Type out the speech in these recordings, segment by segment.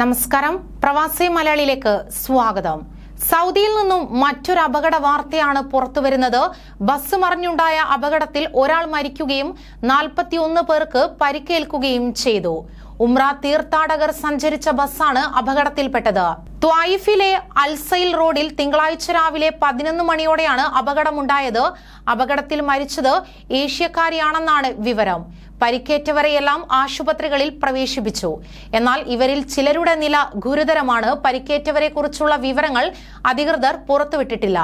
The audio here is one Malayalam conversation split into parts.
നമസ്കാരം. പ്രവാസി മലയാളിയിലേക്ക് സ്വാഗതം. സൗദിയിൽ നിന്നും മറ്റൊരു അപകട വാർത്തയാണ് പുറത്തുവരുന്നത് ബസ് മറിഞ്ഞുണ്ടായ അപകടത്തിൽ ഒരാൾ മരിക്കുകയും നാൽപ്പത്തിയൊന്ന് പേർക്ക് പരിക്കേൽക്കുകയും ചെയ്തു. ഉംറ തീർത്ഥാടകർ സഞ്ചരിച്ച ബസ്സാണ് അപകടത്തിൽപ്പെട്ടത്. ത്വായിഫിലെ അൽസൈൽ റോഡിൽ തിങ്കളാഴ്ച രാവിലെ പതിനൊന്ന് മണിയോടെയാണ് അപകടമുണ്ടായത്. അപകടത്തിൽ മരിച്ചത് ഏഷ്യക്കാരിയാണെന്നാണ് വിവരം. പരിക്കേറ്റവരെയെല്ലാം ആശുപത്രികളിൽ പ്രവേശിപ്പിച്ചു. എന്നാൽ ഇവരിൽ ചിലരുടെ നില ഗുരുതരമാണ്. പരിക്കേറ്റവരെ കുറിച്ചുള്ള വിവരങ്ങൾ അധികൃതർ പുറത്തുവിട്ടിട്ടില്ല.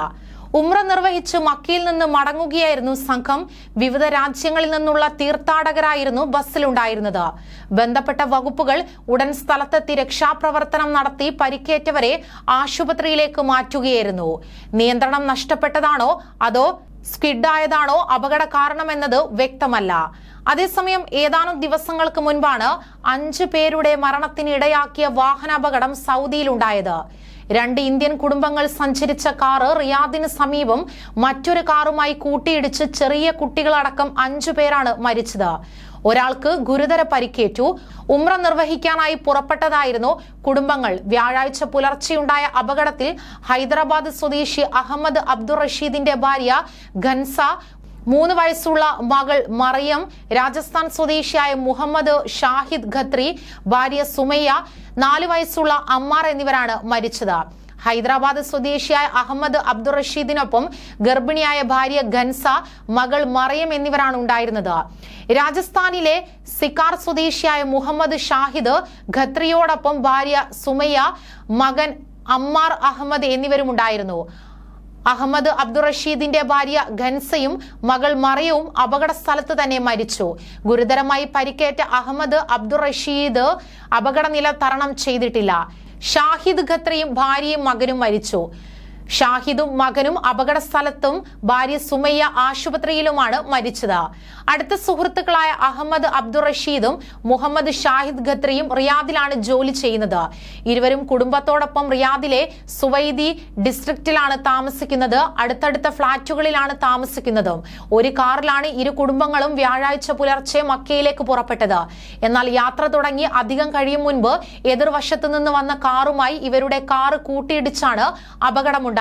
ഉമ്ര നിർവഹിച്ച് മക്കയിൽ നിന്ന് മടങ്ങുകയായിരുന്നു സംഘം. വിവിധ രാജ്യങ്ങളിൽ നിന്നുള്ള തീർത്ഥാടകരായിരുന്നു ബസ്സിലുണ്ടായിരുന്നത്. ബന്ധപ്പെട്ട വകുപ്പുകൾ ഉടൻ സ്ഥലത്തെത്തി രക്ഷാപ്രവർത്തനം നടത്തി പരിക്കേറ്റവരെ ആശുപത്രിയിലേക്ക് മാറ്റുകയായിരുന്നു. നിയന്ത്രണം നഷ്ടപ്പെട്ടതാണോ? അതോ സ്കിഡായതാണോ? അപകട കാരണമെന്നത് വ്യക്തമല്ല. അതേസമയം ഏതാനും ദിവസങ്ങൾക്ക് മുൻപാണ് അഞ്ചു പേരുടെ മരണത്തിനിടയാക്കിയ വാഹനാപകടം സൗദിയിലുണ്ടായത്. രണ്ട് ഇന്ത്യൻ കുടുംബങ്ങൾ സഞ്ചരിച്ച കാർ റിയാദിന് സമീപം മറ്റൊരു കാറുമായി കൂട്ടിയിടിച്ച് ചെറിയ കുട്ടികളടക്കം അഞ്ചു പേരാണ് മരിച്ചത്. ഒരാൾക്ക് ഗുരുതര പരിക്കേറ്റു. ഉമ്ര നിർവഹിക്കാനായി പുറപ്പെട്ടതായിരുന്നു കുടുംബങ്ങൾ. വ്യാഴാഴ്ച പുലർച്ചെയുണ്ടായ അപകടത്തിൽ ഹൈദരാബാദ് സ്വദേശി അഹമ്മദ് അബ്ദുൾ റഷീദിന്റെ ഭാര്യ ഖൻസ മൂന്ന് വയസ്സുള്ള മകൾ മറിയം രാജസ്ഥാൻ സ്വദേശിയായ മുഹമ്മദ് ഷാഹിദ് ഖത്രി ഭാര്യ സുമയ്യ നാല് വയസ്സുള്ള അമ്മാർ എന്നിവരാണ് മരിച്ചത്. ഹൈദരാബാദ് സ്വദേശിയായ അഹമ്മദ് അബ്ദുൾ റഷീദിനൊപ്പം ഗർഭിണിയായ ഭാര്യ ഖൻസ മകൾ മറിയം എന്നിവരാണ് ഉണ്ടായിരുന്നത്. രാജസ്ഥാനിലെ സിക്കാർ സ്വദേശിയായ മുഹമ്മദ് ഷാഹിദ് ഖത്രിയോടൊപ്പം ഭാര്യ സുമയ്യ മകൻ അമ്മാർ അഹമ്മദ് എന്നിവരും ഉണ്ടായിരുന്നു അഹമ്മദ് അബ്ദുറഷീദിന്റെ ഭാര്യ ഖൻസയും മകൾ മറിയവും അപകട സ്ഥലത്ത് തന്നെ മരിച്ചു. ഗുരുതരമായി പരിക്കേറ്റ അഹമ്മദ് അബ്ദുറഷീദ് അപകടനില തരണം ചെയ്തിട്ടില്ല. ഷാഹിദ് ഖത്രയും ഭാര്യയും മകനും മരിച്ചു. ഷാഹിദും മകനും അപകട സ്ഥലത്തും ഭാര്യ സുമയ്യ ആശുപത്രിയിലുമാണ് മരിച്ചത്. അടുത്ത സുഹൃത്തുക്കളായ അഹമ്മദ് അബ്ദുൾ റഷീദും മുഹമ്മദ് ഷാഹിദ് ഖത്രിയും റിയാദിലാണ് ജോലി ചെയ്യുന്നത്. ഇരുവരും കുടുംബത്തോടൊപ്പം റിയാദിലെ സുവൈദി ഡിസ്ട്രിക്റ്റിലാണ് താമസിക്കുന്നത്. അടുത്തടുത്ത ഫ്ളാറ്റുകളിലാണ് താമസിക്കുന്നത്. ഒരു കാറിലാണ് ഇരു കുടുംബങ്ങളും വ്യാഴാഴ്ച പുലർച്ചെ മക്കയിലേക്ക് പുറപ്പെട്ടത്. എന്നാൽ യാത്ര തുടങ്ങി അധികം കഴിയും മുൻപ് എതിർവശത്തു നിന്ന് വന്ന കാറുമായി ഇവരുടെ കാറ് കൂട്ടിയിടിച്ചാണ് അപകടമുണ്ടായത്.